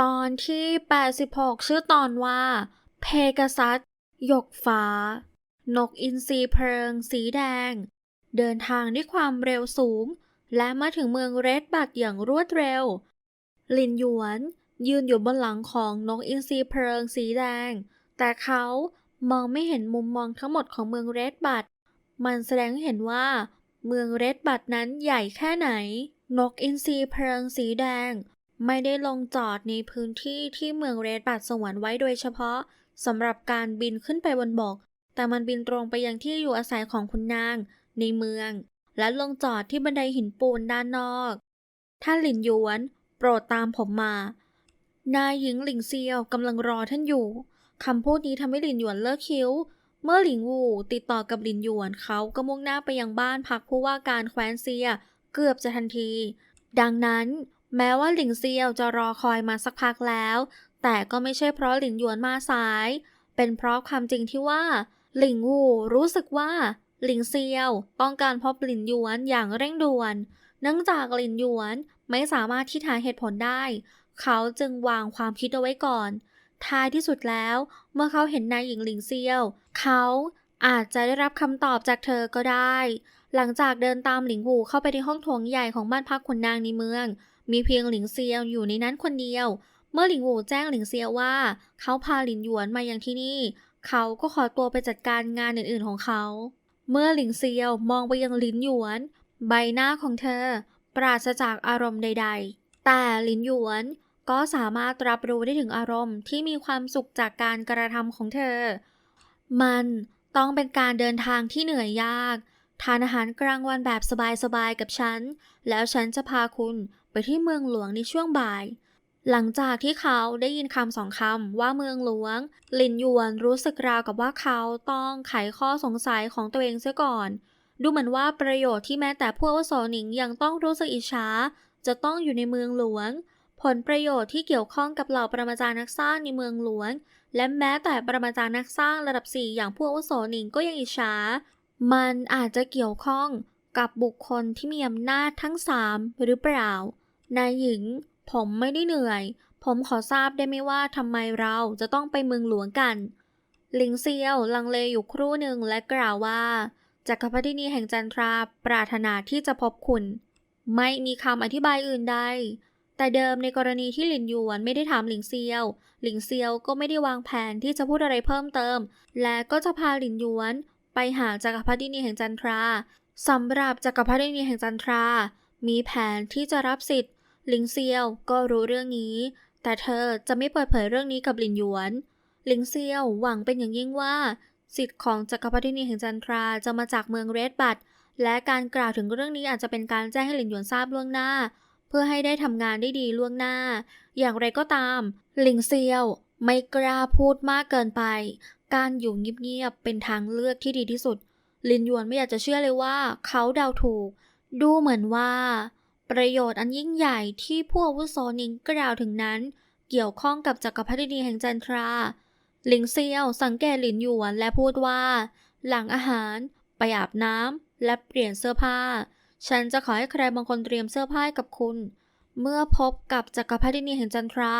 ตอนที่ 86 ชื่อตอนว่า เพกาซัสหยกฟ้า นกอินทรีเพลิง สีแดง เดินทางด้วยความเร็วสูง และมาถึงเมืองเรดบัตอย่างรวดเร็ว ลินหยวน ยืนอยู่บนหลังของนกอินทรีเพลิง สีแดง แต่เขามองไม่เห็นมุมมองทั้งหมดของเมืองเรดบัตมันแสดงให้เห็นว่า เมืองเรดบัตนั้นใหญ่แค่ไหน นกอินทรีเพลิง สีแดง ไม่ได้ลงจอดในพื้นที่ที่เมืองเรดบัตสงวนไว้โดยเฉพาะสำหรับการบินขึ้นไปบนบก แต่มันบินตรงไปยังที่อยู่อาศัยของคุณนาง ในเมือง และลงจอดที่บันไดหินปูนด้านนอก ท่านหลินหยวน โปรดตามผมมา นายหญิงหลิงเซียวกำลังรอท่านอยู่คำพูดนี้ทำให้หลินหยวนเลิกคิ้ว เมื่อหลิงวูติดต่อกับหลินหยวนเขาก็มุ่งหน้าไปยังบ้านพักผู้ว่าการแคว้นเซีย เกือบจะทันที ดังนั้น แม้ว่าหลิงเซียวจะรอคอยมาสักพักแล้ว แต่ก็ไม่ใช่เพราะหลินหยวนมาสาย เป็นเพราะความจริงที่ว่า หลิงวูรู้สึกว่า หลิงเซียวต้องการพบหลินหยวนอย่างเร่งด่วน เนื่องจากหลินหยวนไม่สามารถที่หาเหตุผลได้ เขาจึงวางความคิดเอาไว้ก่อน ท้ายที่สุดแล้ว เมื่อเขาเห็นนายหญิงหลิงเซียว เขาอาจจะได้รับคำตอบจากเธอก็ได้ หลังจากเดินตามหลิงหูเข้าไปในห้องโถงใหญ่ของบ้านพักขุนนางในเมือง มีเพียงหลิงเซียวอยู่ในนั้นคนเดียว เมื่อหลิงหูแจ้งหลิงเซียวว่า เขาพาหลินหยวนมายังที่นี่ เขาก็ขอตัวไปจัดการงานอื่นๆของเขา เมื่อหลิงเซียวมองไปยังหลินหยวน ใบหน้าของเธอ ปราศจากอารมณ์ใด ๆ แต่หลินหยวนก็สามารถรับรู้ได้ถึงอารมณ์ที่มีความสุขจากการกระทำของเธอ มันต้องเป็นการเดินทางที่เหนื่อยยาก ทานอาหารกลางวันแบบสบายๆกับฉัน แล้วฉันจะพาคุณ ไปที่เมืองหลวงในช่วงบ่าย หลังจากที่เขาได้ยินคำสองคำว่าเมืองหลวง ลินยวนรู้สึกราวกับว่าเขาต้องไขข้อสงสัยของตัวเองเสียก่อน ดูเหมือนว่าประโยชน์ที่แม้แต่ผู้อาวุโสหนิงยังต้องรู้สึกอิจฉาจะต้องอยู่ในเมืองหลวง ผลประโยชน์ที่เกี่ยวข้องกับเหล่าปรมาจารย์นักสร้างในเมืองหลวง และแม้แต่ปรมาจารย์นักสร้างระดับ 4 อย่างผู้อาวุโสหนิงก็ยังอิจฉามันอาจจะเกี่ยวข้องกับบุคคลที่มีอำนาจทั้ง 3 หรือเปล่า นายหญิง ผมไม่ได้เหนื่อย ผมขอทราบได้ไหมว่าทำไมเราจะต้องไปเมืองหลวงกันหลิงเซียวลังเลอยู่ครู่หนึ่งและกล่าวว่าจักรพรรดินีแห่งจันทราปรารถนาที่จะพบคุณ ไม่มีคำอธิบายอื่นใด แต่เดิมในกรณีที่หลินหยวนไม่ได้ถามหลิงเซียว หลิงเซียวก็ไม่ได้วางแผนที่จะพูดอะไรเพิ่มเติม และก็จะพาหลินหยวน ไปหาจักรพรรดินีแห่งจันทราสำหรับจักรพรรดินีแห่งจันทรา มีแผนที่จะรับสิทธิ์ ลิงเซียวก็รู้เรื่องนี้ แต่เธอจะไม่เปิดเผยเรื่องนี้กับหลินหยวนหลิงเซียวหวังเป็นอย่างยิ่งว่า สิทธิ์ของจักรพรรดินีแห่งจันทราจะมาจากเมืองเรดบัตและการกล่าวถึงเรื่องนี้อาจจะเป็นการแจ้งให้หลินหยวนทราบล่วงหน้า เพื่อให้ได้ทำงานได้ดีล่วงหน้า อย่างไรก็ตามหลิงเซียวไม่กล้าพูดมากเกินไป การอยู่เงียบๆเป็นทางเลือกที่ดีที่สุด ลินหยวนไม่อยากจะเชื่อเลยว่า เขาเดาถูก ดูเหมือนว่า ประโยชน์อันยิ่งใหญ่ที่ผู้อาวุโสนิงกล่าวถึงนั้น เกี่ยวข้องกับจักรพรรดินีแห่งจันทรา หลิงเซียวสังเกตหลินหยวนและพูดว่า หลังอาหาร ไปอาบน้ำและเปลี่ยนเสื้อผ้า ฉันจะขอให้ใครบางคนเตรียมเสื้อผ้าให้กับคุณ เมื่อพบกับจักรพรรดินีแห่งจันทรา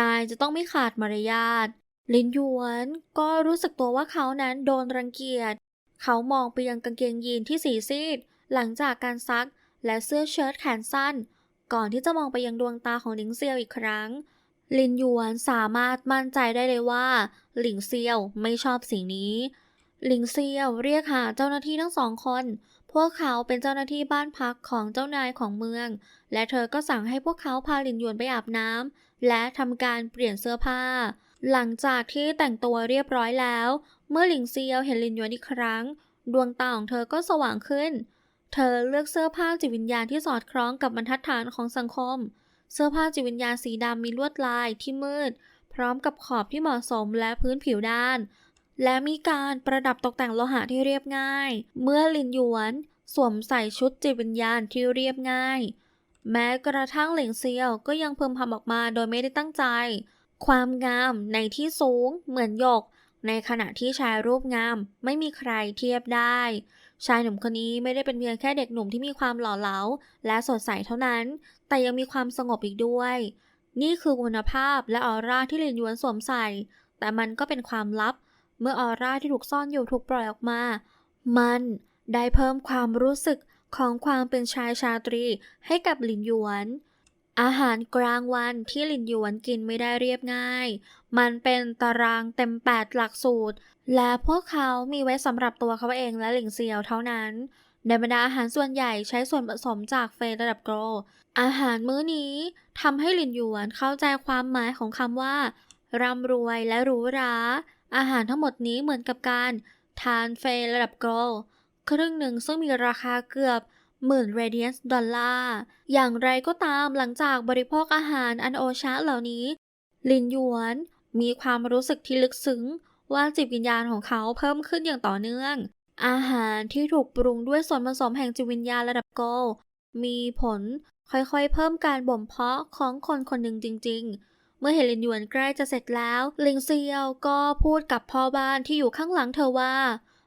นายจะต้องไม่ขาดมารยาทลินหยวนก็รู้สึกตัวว่าเขานั้นโดนรังเกียจ เขามองไปยังกางเกงยีนที่สีซีด หลังจากการซัก และเสื้อเชิ้ตแขนสั้น ก่อนที่จะมองไปยังดวงตาของหลิงเซียวอีกครั้ง ลินหยวนสามารถมั่นใจได้เลยว่า หลิงเซียวไม่ชอบสิ่งนี้ หลิงเซียวเรียกหาเจ้าหน้าที่ทั้งสองคน พวกเขาเป็นเจ้าหน้าที่บ้านพักของเจ้านายของเมือง และเธอก็สั่งให้พวกเขาพาหลินหยวนไปอาบน้ำและทำการเปลี่ยนเสื้อผ้า หลังจากที่แต่งตัวเรียบร้อยแล้ว เมื่อหลิงเซียวเห็นลินหยวนอีกครั้ง ดวงตาของเธอก็สว่างขึ้น เธอเลือกเสื้อผ้าจิตวิญญาณที่สอดคล้องกับบรรทัดฐานของสังคม เสื้อผ้าจิตวิญญาณสีดำมีลวดลายที่มืด พร้อมกับขอบที่เหมาะสมและพื้นผิวด้าน และมีการประดับตกแต่งโลหะที่เรียบง่าย เมื่อลินหยวน สวมใส่ชุดจิตวิญญาณที่เรียบง่าย แม้กระทั่งเหลิงเซียวก็ยังพึมพำออกมาโดยไม่ได้ตั้งใจ ความงามในที่สูงเหมือนหยก ในขณะที่ชายรูปงามไม่มีใครเทียบได้ ชายหนุ่มคนนี้ไม่ได้เป็นเพียงแค่เด็กหนุ่มที่มีความหล่อเหลาและสดใสเท่านั้น แต่ยังมีความสงบอีกด้วย นี่คือคุณภาพและออร่าที่หลินหยวนสวมใส่ แต่มันก็เป็นความลับ เมื่อออร่าที่ถูกซ่อนอยู่ถูกปล่อยออกมา มันได้เพิ่มความรู้สึกของความเป็นชายชาตรีให้กับหลินหยวน อาหารกลางวันที่หลินหยวนกินไม่ได้เรียบง่าย มันเป็นตารางเต็ม 8 หลักสูตร และพวกเขามีไว้สำหรับตัวเขาเองและหลิงเซียวเท่านั้น ในบรรดาอาหารส่วนใหญ่ใช้ส่วนผสมจากเฟยระดับโกลอาหารมื้อนี้ทำให้หลินหยวนเข้าใจความหมายของคำว่าร่ำรวยและหรูหรา อาหารทั้งหมดนี้เหมือนกับการทานเฟยระดับโกลครึ่งหนึ่งซึ่งมีราคาเกือบ หมื่นเรเดียนดอลลาร์ อย่างไรก็ตามหลังจากบริโภคอาหารอันโอชะเหล่านี้ ลินหยวนมีความรู้สึกที่ลึกซึ้ง ว่าจิตวิญญาณของเขาเพิ่มขึ้นอย่างต่อเนื่อง อาหารที่ถูกปรุงด้วยส่วนผสมแห่งจิตวิญญาณระดับโกลมีผลค่อยๆ เพิ่มการบ่มเพาะของคนคนหนึ่งจริง ๆ เมื่อเฮลินยวนใกล้จะเสร็จแล้ว ลิงเซียวก็พูดกับพ่อบ้านที่อยู่ข้างหลังเธอว่า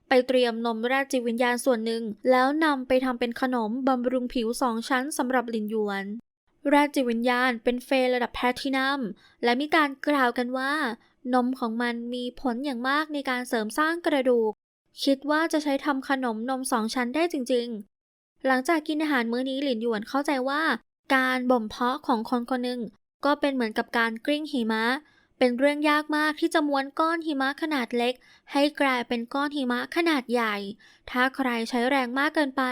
ไปเตรียมนมแรกจิตวิญญาณส่วนหนึ่ง แล้วนำไปทำเป็นขนมบำรุงผิวสองชั้นสำหรับลินหยวน แรกจิตวิญญาณเป็นเฟย์ระดับแพทินัม และมีการกล่าวกันว่า นมของมันมีผลอย่างมากในการเสริมสร้างกระดูก คิดว่าจะใช้ทำขนมนมสองชั้นได้จริง ๆ หลังจากกินอาหารมื้อนี้หลินหยวนเข้าใจว่า การบ่มเพาะของคนคนหนึ่งก็เป็นเหมือนกับการกลิ้งหิมะ เป็นเรื่องยากมากที่จะม้วนก้อนหิมะขนาดเล็ก ให้กลายเป็นก้อนหิมะขนาดใหญ่ ถ้าใครใช้แรงมากเกินไป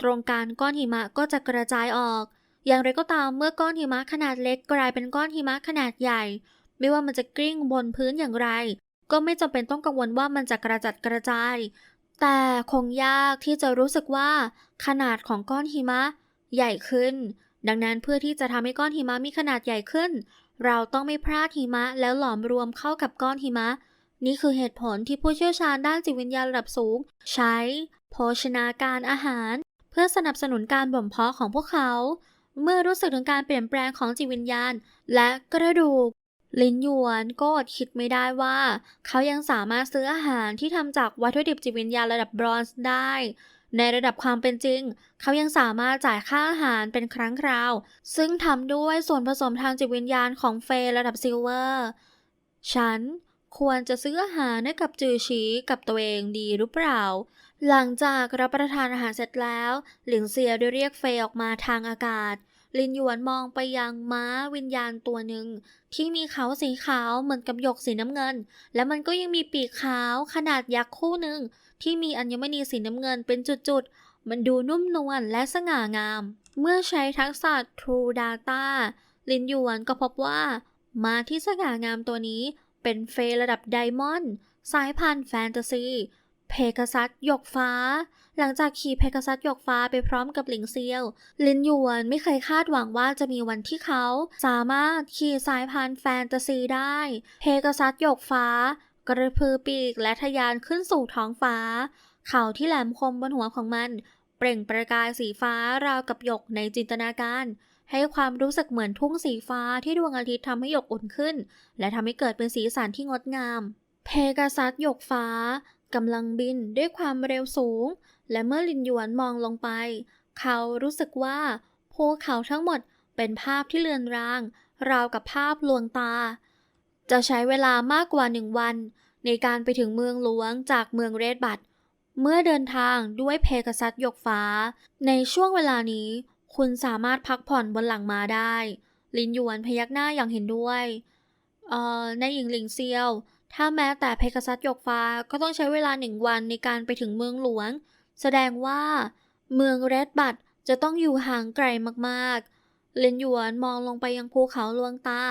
ตรงกลารก้อนหิมะก็จะกระจายออก อย่างไรก็ตามเมื่อก้อนหิมะขนาดเล็ก กลายเป็นก้อนหิมะขนาดใหญ่ ไม่ว่ามันจะกลิ้งบนพื้นอย่างไร ก็ไม่จำเป็นต้องกังวลว่ามันจะกระจัดกระจาย แต่คงยากที่จะรู้สึกว่า ขนาดของก้อนหิมะใหญ่ขึ้น ดังนั้นเพื่อที่จะทำให้ก้อนหิมะมีขนาดใหญ่ขึ้น เราต้องไม่พลาดหิมะแล้วหลอมรวมเข้ากับก้อนหิมะ นี่คือเหตุผลที่ผู้เชี่ยวชาญด้านจิตวิญญาณระดับสูง ใช้ โภชนาการอาหาร เพื่อสนับสนุนการบ่มเพาะของพวกเขา เมื่อรู้สึกถึงการเปลี่ยนแปลงของจิตวิญญาณ และกระดูกลินหยวนก็อดคิดไม่ได้ว่า เขายังสามารถซื้ออาหารที่ทำจากวัตถุดิบจิตวิญญาณระดับบรอนซ์ได้ ในระดับความเป็นจริง เขายังสามารถจ่ายค่าอาหารเป็นครั้งคราว ซึ่งทำด้วยส่วนผสมทางจิตวิญญาณของเฟย์ระดับซิลเวอร์ ฉันควรจะซื้ออาหารให้กับจือชีกับตัวเองดีหรือเปล่า หลังจากรับประทานอาหารเสร็จแล้ว หลินเซียได้เรียกเฟยออกมาทางอากาศ ลินหยวนมองไปยังม้าวิญญาณตัวหนึ่ง ที่มีเขาสีขาวเหมือนกับหยกสีน้ำเงิน และมันก็ยังมีปีกขาวขนาดยักษ์คู่หนึ่ง ที่มีอัญมณีสีน้ำเงินเป็นจุดๆ มันดูนุ่มนวลและสง่างาม เมื่อใช้ทักษะ True Data ลินหยวนก็พบว่ามาที่สง่างามตัวนี้เป็นเฟย์ระดับไดมอนด์สายพันธุ์แฟนตาซี เพกาซัสหยกฟ้า หลังจากขี่เพกาซัสหยกฟ้าไปพร้อมกับหลิงเซียว ลินหยวนไม่เคยคาดหวังว่าจะมีวันที่เขา สามารถขี่สายพันธุ์แฟนตาซีได้ เพกาซัสหยกฟ้า กระพือปีกและทะยานขึ้นสู่ท้องฟ้า เข่าที่แหลมคมบนหัวของมัน เปล่งประกายสีฟ้าราวกับหยกในจินตนาการ ให้ความรู้สึกเหมือนทุ่งสีฟ้าที่ดวงอาทิตย์ทำให้หยกอุ่นขึ้น และทำให้เกิดเป็นสีสันที่งดงาม เพกาซัสหยกฟ้ากำลังบินด้วยความเร็วสูง และเมื่อลินหยวนมองลงไป เขารู้สึกว่าภูเขาทั้งหมดเป็นภาพที่เลือนราง ราวกับภาพลวงตา จะใช้เวลามากกว่าหนึ่งวัน ในการไปถึงเมืองหลวงจากเมืองเรดบัตเมื่อเดินทางด้วยเพกซัสยกฟ้า ในช่วงเวลานี้ คุณสามารถพักผ่อนบนหลังม้าได้ ลินหยวนพยักหน้าอย่างเห็นด้วยเอ่อในหญิงหลิงเซียว ถ้าแม้แต่เพกซัสยกฟ้าก็ต้องใช้เวลาหนึ่งวันในการไปถึงเมืองหลวง แสดงว่า เมืองเรดบัตจะต้องอยู่ห่างไกลมากๆลินหยวนมองลงไปยังภูเขาลวงตา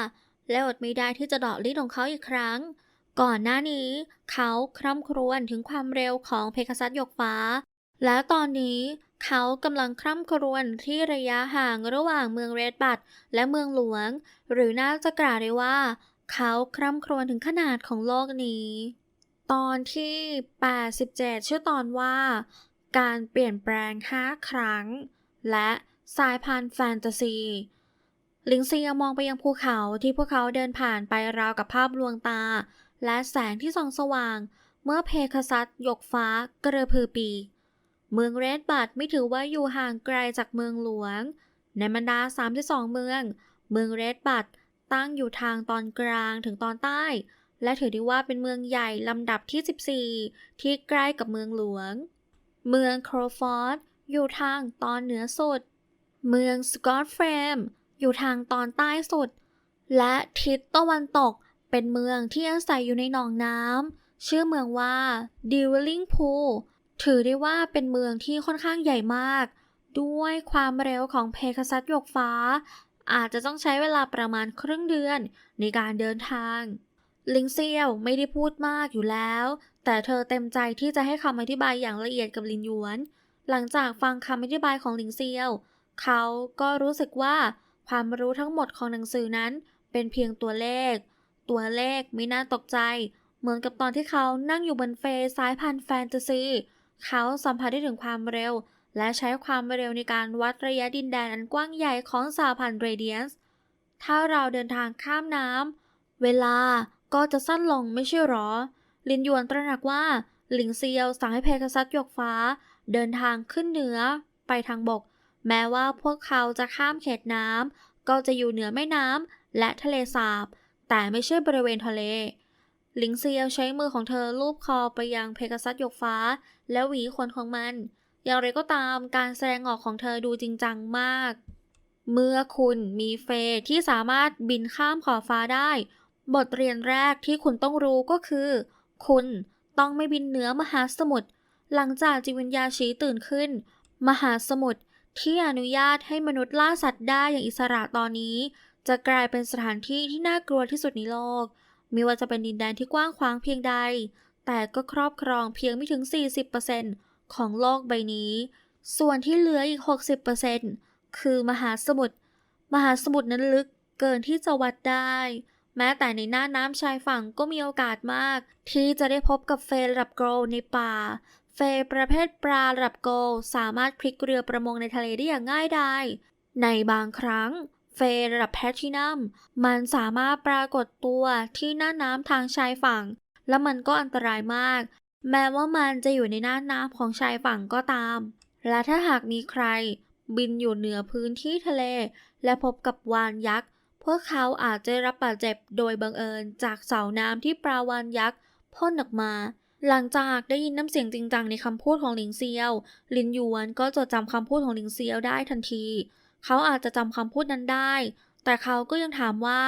และอดไม่ได้ที่จะดาะลิ้นของเขาอีกครั้ง ก่อนหน้านี้ เขาคร่ำครวญถึงความเร็วของเพกาซัสหยกฟ้า และตอนนี้เขากำลังคร่ำครวญที่ระยะห่างระหว่างเมืองเรดบัตและเมืองหลวง หรือน่าจะกล่าวได้ว่า เขาคร่ำครวญถึงขนาดของโลกนี้ ตอนที่ 87 ชื่อตอนว่า การเปลี่ยนแปลง 5 ครั้ง และสายพันธุ์แฟนตาซี ลิงเซียมองไปยังภูเขาที่พวกเขาเดินผ่านไปราวกับภาพลวงตา และแสงที่ส่องสว่าง เมื่อเพคซัสยกฟ้ากระพือปี เมืองเรดบัตไม่ถือว่าอยู่ห่างไกลจากเมืองหลวง ในบรรดา 32 เมือง เมืองเรดบัตตั้งอยู่ทางตอนกลางถึงตอนใต้ และถือได้ว่าเป็นเมืองใหญ่ลำดับที่ 14 ที่ใกล้กับเมืองหลวง เมืองโครฟอร์ดอยู่ทางตอนเหนือสุด เมืองสกอตเฟรม อยู่ทางตอนใต้สุด และทิศตะวันตกเป็นเมืองที่อาศัยอยู่ในหนองน้ำชื่อเมืองว่าดิวลิงพูถือได้ว่าเป็นเมืองที่ค่อนข้างใหญ่มาก ด้วยความเร็วของเพกาซัสหยกฟ้า อาจจะต้องใช้เวลาประมาณครึ่งเดือนในการเดินทาง ลิงเซียวไม่ได้พูดมากอยู่แล้ว แต่เธอเต็มใจที่จะให้คำอธิบายอย่างละเอียดกับลินหยวน หลังจากฟังคำอธิบายของลิงเซียว เขาก็รู้สึกว่า ความรู้ทั้งหมดของหนังสือนั้น เป็นเพียงตัวเลข ตัวเลขไม่น่าตกใจ เหมือนกับตอนที่เขานั่งอยู่บนเฟซสายพันแฟนตาซีเขาสัมผัสได้ถึงความเร็ว และใช้ความเร็วในการวัดระยะดินแดนอันกว้างใหญ่ของสหพันเรเดียนส์ถ้าเราเดินทางข้ามน้ำเวลาก็จะสั้นลงไม่ใช่หรอ ลินยวนตระหนักว่าหลิงเซียวสั่งให้เพกาซัสหยกฟ้า เดินทางขึ้นเหนือ ไปทางบก แม้ว่าพวกเขาจะข้ามเขตน้ำก็จะอยู่เหนือแม่น้ำและทะเลสาบ แต่ไม่ใช่บริเวณทะเล ลิงเซียวใช้มือของเธอลูบคอไปยังเพกาซัสยกฟ้า และหวีขนของมัน อย่างไรก็ตามการแสดงออกของเธอดูจริงจังมาก เมื่อคุณมีเฟย์ที่สามารถบินข้ามขอบฟ้าได้ บทเรียนแรกที่คุณต้องรู้ก็คือ คุณต้องไม่บินเหนือมหาสมุทรหลังจากจิตวิญญาชีตื่นขึ้น มหาสมุทร ที่อนุญาตให้มนุษย์ล่าสัตว์ได้อย่างอิสระตอนนี้ จะกลายเป็นสถานที่ที่น่ากลัวที่สุดในโลกไม่ว่าจะเป็นดินแดนที่กว้างขวางเพียงใด แต่ก็ครอบครองเพียงไม่ถึง 40%ของโลกใบนี้ ส่วนที่เหลืออีก 60%คือมหาสมุทร มหาสมุทรนั้นลึกเกินที่จะวัดได้ แม้แต่ในหน้าน้ำชายฝั่งก็มีโอกาสมาก ที่จะได้พบกับเฟรระดับโกลในป่า เฟประเภทปลาระดับโกลสามารถพลิกเรือประมงในทะเลได้อย่างง่ายดาย ในบางครั้ง เฟร์ระดับแพทินัมมันสามารถปรากฏตัวที่หน้าน้ำทางชายฝั่ง และมันก็อันตรายมาก แม้ว่ามันจะอยู่ในหน้าน้ำของชายฝั่งก็ตาม และถ้าหากมีใคร บินอยู่เหนือพื้นที่ทะเล และพบกับวานยักษ์พวกเขาอาจจะรับบาดเจ็บโดยบังเอิญจากเสาน้ำที่ปลาวานยักษ์พ่นออกมา หลังจากได้ยินน้ำเสียงจริงจังในคำพูดของหลิงเซียว ลินหยวนก็จดจำคำพูดของหลิงเซียวได้ทันที เขาอาจจะจำคำพูดนั้นได้ แต่เขาก็ยังถามว่า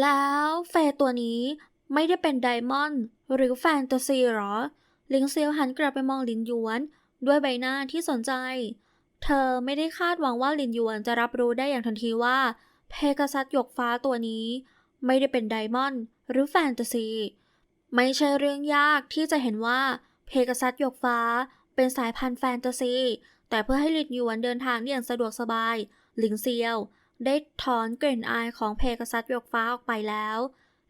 แล้วเฟย์ตัวนี้ไม่ได้เป็นไดมอนด์หรือแฟนตาซีหรอหลิงเซียวหันกลับไปมองหลินหยวน ด้วยใบหน้าที่สนใจ เธอไม่ได้คาดหวังว่าหลินหยวนจะรับรู้ได้อย่างทันทีว่า เพกาซัสหยกฟ้าตัวนี้ ไม่ได้เป็นไดมอนด์หรือแฟนตาซี ไม่ใช่เรื่องยากที่จะเห็นว่าเพกาซัสหยกฟ้า เป็นสายพันธุ์แฟนตาซี แต่เพื่อให้หลินหยวนเดินทางได้อย่างสะดวกสบาย หลิงเซียว ได้ถอนกลิ่นอายของเพกาซัสหยกฟ้าออกไปแล้ว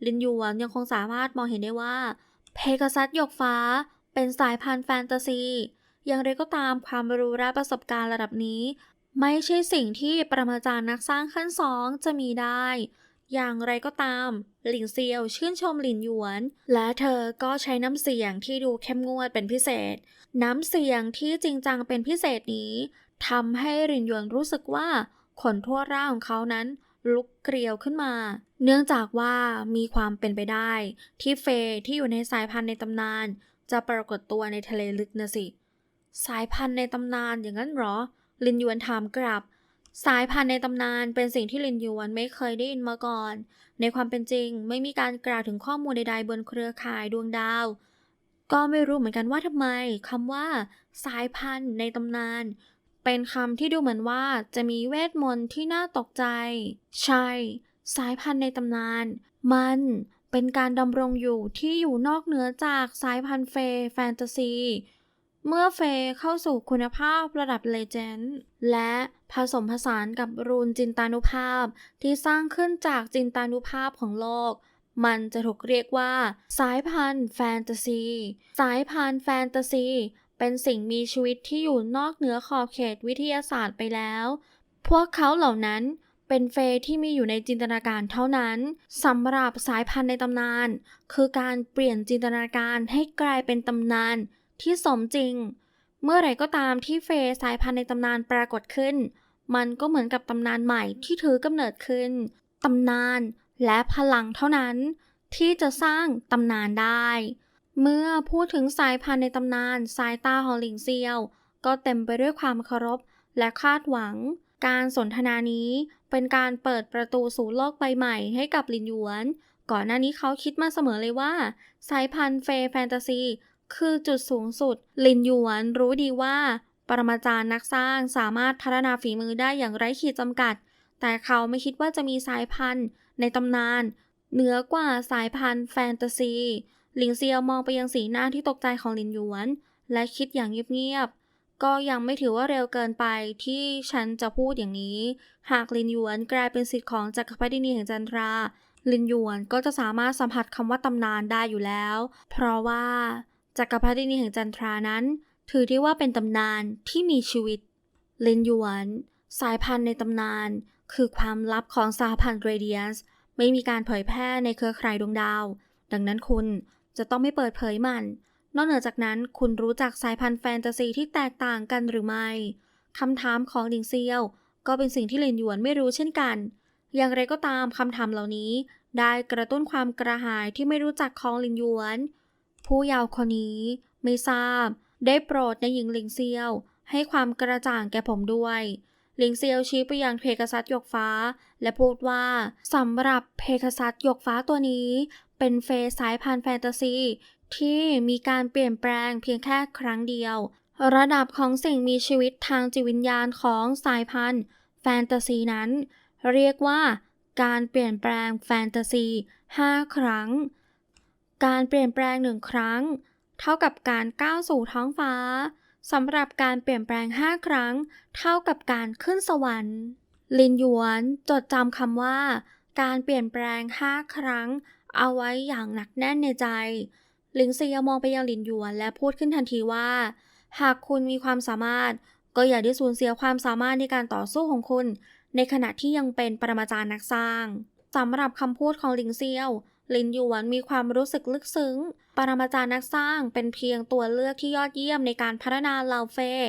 ลินหยวนยังคงสามารถมองเห็นได้ว่า เพกาซัสหยกฟ้า เป็นสายพันธุ์แฟนตาซี อย่างไรก็ตามความรู้และประสบการณ์ระดับนี้ ไม่ใช่สิ่งที่ประมาจารย์นักสร้างขั้นสองจะมีได้ อย่างไรก็ตาม หลินเซียวชื่นชมหลินหยวน และเธอก็ใช้น้ำเสียงที่ดูเข้มงวดเป็นพิเศษ น้ำเสียงที่จริงจังเป็นพิเศษนี้ทำให้หลินหยวนรู้สึกว่าขนทั่วร่างของเขานั้นลุกเกลียวขึ้นมา เนื่องจากว่ามีความเป็นไปได้ ที่เฟย์ที่อยู่ในสายพันธุ์ในตำนาน จะปรากฏตัวในทะเลลึกนะสิ สายพันธุ์ในตำนานอย่างนั้นหรอ ลินหยวนถามกลับ สายพันธุ์ในตำนานเป็นสิ่งที่ลินยวนไม่เคยได้ยินมาก่อน ในความเป็นจริงไม่มีการกล่าวถึงข้อมูลใดๆบนเครือข่ายดวงดาว ก็ไม่รู้เหมือนกันว่าทำไมคำว่า สายพันธุ์ในตำนาน เป็นคำที่ดูเหมือนว่าจะมีเวทมนต์ที่น่าตกใจ ใช่ สายพันธุ์ในตำนาน มันเป็นการดำรงอยู่ที่อยู่นอกเหนือจากสายพันธุ์เฟย์แฟนตาซี เมื่อเฟย์เข้าสู่คุณภาพระดับเลเจนด์และผสมผสานกับรูนจินตานุภาพที่สร้างขึ้นจากจินตานุภาพของโลก มันจะถูกเรียกว่า สายพันธุ์แฟนตาซี สายพันธุ์แฟนตาซี เป็นสิ่งมีชีวิตที่อยู่นอกเหนือขอบเขตวิทยาศาสตร์ไปแล้ว พวกเขาเหล่านั้นเป็นเฟย์ที่มีอยู่ในจินตนาการเท่านั้นสำหรับสายพันธุ์ในตำนาน คือการเปลี่ยนจินตนาการให้กลายเป็นตำนาน ที่สมจริง เมื่อไหร่ก็ตามที่เฟย์สายพันธุ์ในตำนานปรากฏขึ้น มันก็เหมือนกับตำนานใหม่ที่ถือกำเนิดขึ้น ตำนานและพลังเท่านั้น ที่จะสร้างตำนานได้ เมื่อพูดถึงสายพันธุ์ในตำนานสายตาของหลิงเซียว ก็เต็มไปด้วยความเคารพและคาดหวัง การสนทนานี้เป็นการเปิดประตูสู่โลกใบใหม่ให้กับลินหยวน ก่อนหน้านี้เขาคิดมาเสมอเลยว่า สายพันธุ์เฟย์แฟนตาซี คือจุดสูงสุด ลินหยวนรู้ดีว่า ปรมาจารย์นักสร้างสามารถพัฒนาฝีมือได้อย่างไร้ขีดจำกัด แต่เขาไม่คิดว่าจะมีสายพันธุ์ ในตำนาน เหนือกว่าสายพันธุ์แฟนตาซีหลิงเซียวมองไปยังสีหน้าที่ตกใจของลินหยวน และคิดอย่างเงียบๆ ก็ยังไม่ถือว่าเร็วเกินไปที่ฉันจะพูดอย่างนี้ หากลินหยวนกลายเป็นสิทธิ์ของจักรพรรดินีแห่งจันทรา ลินหยวนก็จะสามารถสัมผัสคำว่าตำนานได้อยู่แล้ว เพราะว่า จักรพรรดินีแห่งจันทรานั้น ถือได้ว่าเป็นตำนานที่มีชีวิต เลนยวน สายพันธุ์ในตำนาน คือความลับของสหพันธ์เรเดียนส์ไม่มีการเผยแพร่ในเครือข่ายดวงดาว ดังนั้นคุณจะต้องไม่เปิดเผยมัน นอกเหนือจากนั้นคุณรู้จักสายพันธุ์แฟนตาซีที่แตกต่างกันหรือไม่คำถามของหลิงเซียว ก็เป็นสิ่งที่เลนยวนไม่รู้เช่นกัน อย่างไรก็ตามคำถามเหล่านี้ ได้กระตุ้นความกระหายที่ไม่รู้จักของลินยวน ผู้เยาว์คนนี้ไม่ทราบ ได้โปรดในหญิงหลิงเซียว ให้ความกระจ่างแก่ผมด้วยหลิงเซียวชี้ไปยังเพกาซัสหยกฟ้า และพูดว่าสำหรับเพกาซัสหยกฟ้าตัวนี้ เป็นเฟสสายพันธุ์แฟนตาซี ที่มีการเปลี่ยนแปลงเพียงแค่ครั้งเดียว ระดับของสิ่งมีชีวิตทางจิตวิญญาณของสายพันธุ์ แฟนตาซีนั้น เรียกว่าการเปลี่ยนแปลงแฟนตาซี 5 ครั้ง การเปลี่ยนแปลงหนึ่งครั้ง เท่ากับการก้าวสู่ท้องฟ้าสำหรับการเปลี่ยนแปลง 5 ครั้ง เท่ากับการขึ้นสวรรค์ ลินหยวนจดจำคำว่า การเปลี่ยนแปลง 5 ครั้ง เอาไว้อย่างหนักแน่นในใจ หลิงเซียมองไปยังลินหยวนและพูดขึ้นทันทีว่า หากคุณมีความสามารถ ก็อย่าได้สูญเสียความสามารถในการต่อสู้ของคุณ ในขณะที่ยังเป็นปรมาจารย์นักสร้างสำหรับคำพูดของลิงเซียว ลินหยวนมีความรู้สึกลึกซึ้ง ปรมาจารย์นักสร้างเป็นเพียงตัวเลือกที่ยอดเยี่ยมในการพัฒนาเหล่าเฟย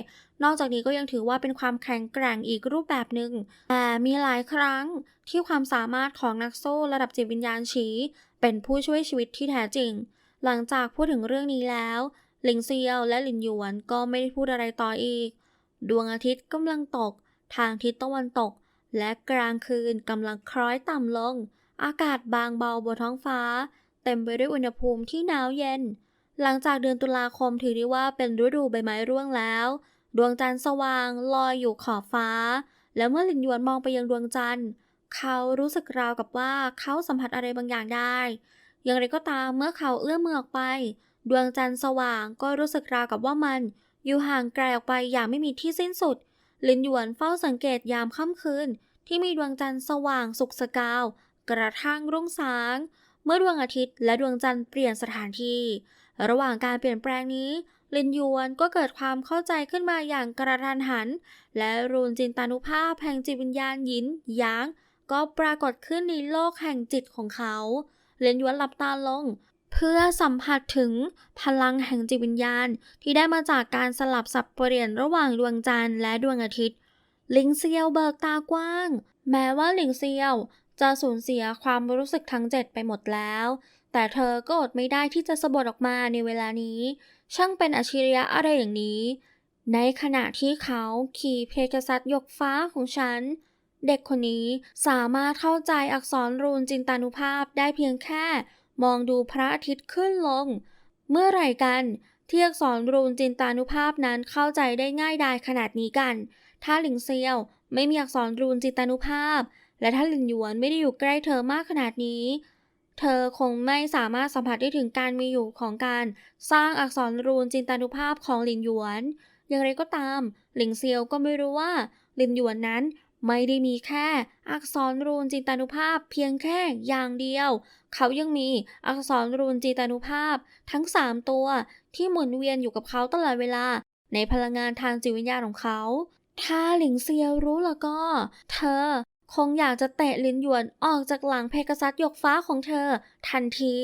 นอกจากนี้ก็ยังถือว่าเป็นความแข็งแกร่งอีกรูปแบบหนึ่ง แต่มีหลายครั้งที่ความสามารถของนักสู้ระดับจิตวิญญาณฉีเป็นผู้ช่วยชีวิตที่แท้จริง หลังจากพูดถึงเรื่องนี้แล้วหลิงเซียวและหลินหยวนก็ไม่ได้พูดอะไรต่ออีก ดวงอาทิตย์กำลังตก ทางทิศตะวันตก และกลางคืนกำลังคล้อยต่ำลง อากาศบางเบาบนท้องฟ้า เต็มไปด้วยอุณหภูมิที่หนาวเย็น หลังจากเดือนตุลาคมถือได้ว่าเป็นฤดูใบไม้ร่วงแล้ว ดวงจันทร์สว่างลอยอยู่ขอบฟ้า แล้วเมื่อหลินหยวนมองไปยังดวงจันทร์ เขารู้สึกราวกับว่าเขาสัมผัสอะไรบางอย่างได้ อย่างไรก็ตามเมื่อเขาเอื้อมมือออกไป ดวงจันทร์สว่างก็รู้สึกราวกับว่ามัน อยู่ห่างไกลออกไปอย่างไม่มีที่สิ้นสุดลินหยวนเฝ้าสังเกตยามค่ำคืนที่มีดวงจันทร์สว่างสุกสกาว กระทั่งรุ่งสาง เมื่อดวงอาทิตย์และดวงจันทร์เปลี่ยนสถานที่ ระหว่างการเปลี่ยนแปลงนี้ ลินยวนก็เกิดความเข้าใจขึ้นมาอย่างกระทันหัน และรูนจินตานุภาพแห่งจิตวิญญาณหยินหยาง ก็ปรากฏขึ้นในโลกแห่งจิตของเขาเลนยวนหลับตาลง เพื่อสัมผัสถึงพลังแห่งจิตวิญญาณ ที่ได้มาจากการสลับสับเปลี่ยนระหว่างดวงจันทร์และดวงอาทิตย์ ลิงเซียวเบิกตากว้าง แม้ว่าลิงเซียว จะสูญเสียความรู้สึกทั้งเจ็ดไปหมดแล้ว แต่เธอก็อดไม่ได้ที่จะสะบัดออกมาในเวลานี้ ช่างเป็นอัจฉริยะอะไรอย่างนี้ ในขณะที่เขาขี่เพกซัสยกฟ้าของฉัน เด็กคนนี้สามารถเข้าใจอักษรรูนจินตานุภาพได้เพียงแค่ มองดูพระอาทิตย์ขึ้นลง เมื่อไหร่กันที่อักษรรูนจินตานุภาพนั้นเข้าใจได้ง่ายดายขนาดนี้กัน ถ้าหลิงเซียวไม่มีอักษรรูนจินตานุภาพ และถ้าหลินหยวนไม่ได้อยู่ใกล้เธอมากขนาดนี้ เธอคงไม่สามารถสัมผัสได้ถึงการมีอยู่ของการสร้างอักษรรูนจินตานุภาพของหลินหยวน อย่างไรก็ตาม หลิงเซียวก็ไม่รู้ว่าหลินหยวนนั้นไม่ได้มีแค่อักษรรูนจินตานุภาพเพียงแค่อย่างเดียว เขายังมีอักษรรูนจินตานุภาพทั้ง 3 ตัวที่หมุนเวียนอยู่กับเขาตลอดเวลา ในพลังงานทางจิตวิญญาณของเขา ถ้าหลิงเซียวรู้แล้วก็ เธอ คงอยากจะเตะลินหยวนออกจากหลังเพกซัสยกฟ้าของเธอ ทันที